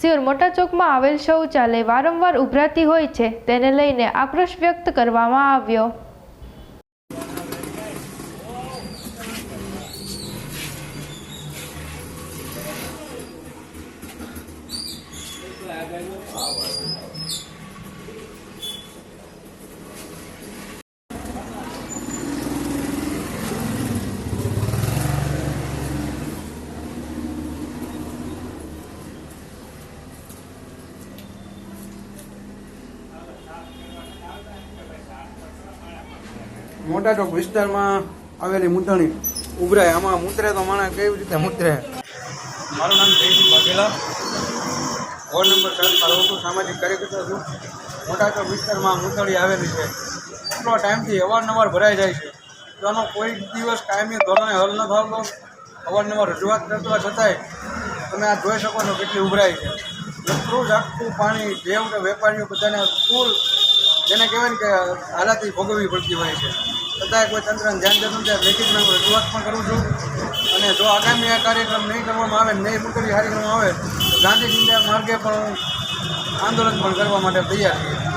સિયોર મોટા ચોકમાં આવેલ શૌચાલય વારંવાર ઉભરાતી હોય છે, તેને લઈને આક્રોશ વ્યક્ત કરવામાં આવ્યો. મોટા ટોક વિસ્તારમાં આવેલી મૂંતણી ઉભરાય. આમાં મૂતરે તો માણસ કેવી રીતે મૂતરે. મારું નામ જયસિંહ વાઘેલા. વોર્ડ નંબર સાત રહું છું સામાજિક કાર્યકર્તા છું. મોટા ટોક વિસ્તારમાં મૂંતળી આવેલી છે. એટલો ટાઈમથી અવારનવાર ભરાઈ જાય છે. તો કોઈ દિવસ કાયમી ધોરણે હલ ન થતો. અવારનવાર રજૂઆત કરતા છતાંય તમે આ જોઈ શકો છો કેટલી ઉભરાય છે. એટલું જ આખું પાણી જેવું કે વેપારીઓ બધાને ફૂલ જેને કહેવાય ને કે હાલાથી ભોગવવી પડતી હોય છે. છતાંય કોઈ તંત્રને ધ્યાન દેતું નથી. લેખિતમાં હું રજૂઆત પણ કરું છું. અને જો આગામી આ કાર્યક્રમ નહીં કરવામાં આવે નહીં મુકરી કાર્યક્રમ આવે તો ગાંધી માર્ગે પણ હું આંદોલન પણ કરવા માટે તૈયાર છીએ